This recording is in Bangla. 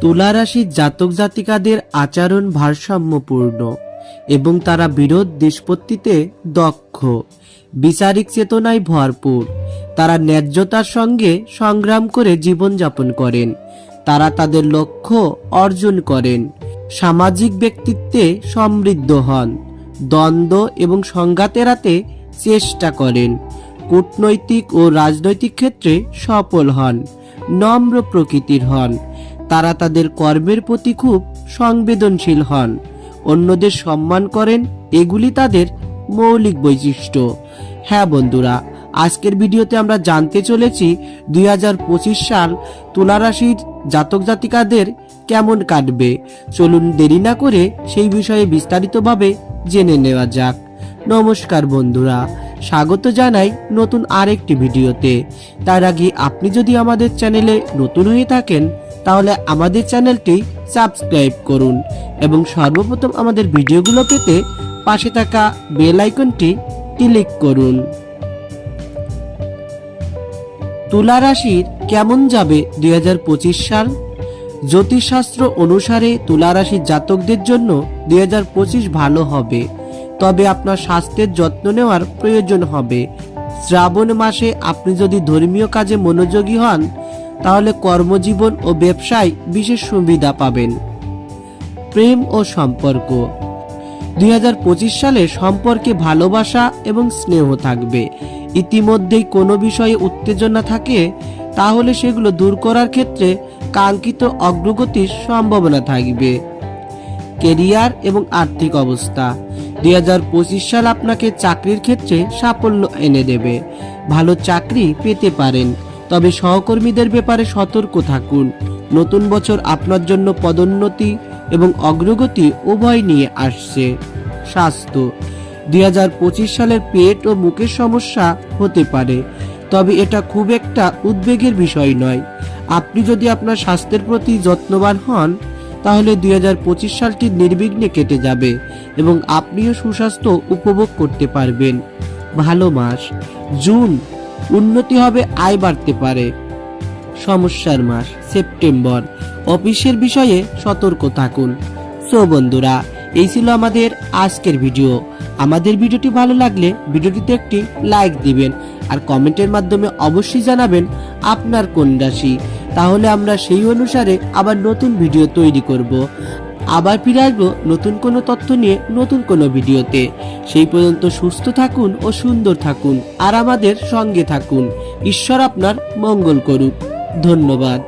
তুলা রাশির জাতক জাতিকাদের আচরণ ভারসাম্যপূর্ণ এবং তারা বিরোধ নিষ্পত্তিতে দক্ষ। বিচারিক চেতনায় ভরপুর। তারা ন্যায্যতার সঙ্গে সংগ্রাম করে জীবনযাপন করেন। তারা তাদের লক্ষ্য অর্জন করেন। সামাজিক ব্যক্তিত্বে সমৃদ্ধ হন। দ্বন্দ্ব এবং সংঘাত এড়াতে চেষ্টা করেন। কূটনৈতিক ও রাজনৈতিক ক্ষেত্রে সফল হন। নম্র প্রকৃতির হন। তারা তাদের কর্মের প্রতি খুব সংবেদনশীল হন। অন্যদের সম্মান করেন, এগুলি তাদের মৌলিক বৈশিষ্ট্য। হ্যাঁ বন্ধুরা, আজকের ভিডিওতে আমরা জানতে চলেছি দুই হাজার পঁচিশ সাল তুলা রাশির জাতক জাতিকাদের কেমন কাটবে। চলুন দেরি না করে সেই বিষয়ে বিস্তারিতভাবে জেনে নেওয়া যাক। নমস্কার বন্ধুরা, স্বাগত জানাই নতুন আরেকটি ভিডিওতে। তার আগে আপনি যদি আমাদের চ্যানেলে নতুন হয়ে থাকেন তাহলে আমাদের চ্যানেলটি সাবস্ক্রাইব করুন এবং সর্বপ্রথম আমাদের ভিডিওগুলো পেতে পাশে থাকা বেল আইকনটি ক্লিক করুন। তুলা রাশির কেমন যাবে দুই হাজার পঁচিশ সাল? জ্যোতিষশাস্ত্র অনুসারে তুলা রাশির জাতকদের জন্য দুই হাজার পঁচিশ ভালো হবে। তবে আপনার স্বাস্থ্যের যত্ন নেওয়ার প্রয়োজন হবে। শ্রাবণ মাসে আপনি যদি ধর্মীয় কাজে মনোযোগী হন তাহলে কর্মজীবন ও ব্যবসায় বিশেষ সুবিধা পাবেন। প্রেম ও সম্পর্ক। দু হাজার পঁচিশ সালে সম্পর্কে ভালোবাসা এবং স্নেহ থাকবে। ইতিমধ্যেই কোনো বিষয়ে উত্তেজনা থাকে, তাহলে সেগুলো দূর করার ক্ষেত্রে কাঙ্ক্ষিত অগ্রগতির সম্ভাবনা থাকবে। কেরিয়ার এবং আর্থিক অবস্থা। দুই হাজার পঁচিশ সাল আপনাকে চাকরির ক্ষেত্রে সাফল্য এনে দেবে। ভালো চাকরি পেতে পারেন। তবে সহকর্মীদের ব্যাপারে সতর্ক থাকুন। নতুন বছর আপনার জন্য পদোন্নতি এবং অগ্রগতি উভয় নিয়ে আসছে। স্বাস্থ্য। দুই সালের পেট ও মুখের সমস্যা হতে পারে, তবে এটা খুব একটা উদ্বেগের বিষয় নয়। আপনি যদি আপনার স্বাস্থ্যের প্রতি যত্নবান হন, তাহলে দুই হাজার পঁচিশ সালটি নির্বিঘ্নে কেটে যাবে এবং আপনিও সুস্বাস্থ্য উপভোগ করতে পারবেন। ভালো মাস। জুন উন্নতি হবে আয় বাড়তে পারে। সমস্যার মাস সেপ্টেম্বর। অফিসের বিষয়ে সতর্ক থাকুন। সো বন্ধুরা, এই ছিল আমাদের আজকের ভিডিও। আমাদের ভিডিওটি ভালো লাগলে ভিডিওটিতে একটি লাইক দিবেন আর কমেন্টের মাধ্যমে অবশ্যই জানাবেন আপনার কোন রাশি। তাহলে আমরা সেই অনুসারে আবার নতুন ভিডিও তৈরি করব। আবার ফিরে আসব নতুন কোনো তথ্য নিয়ে নতুন কোনো ভিডিওতে। সেই পর্যন্ত সুস্থ থাকুন ও সুন্দর থাকুন, আর আমাদের সঙ্গে থাকুন। ঈশ্বর আপনার মঙ্গল করুক। ধন্যবাদ।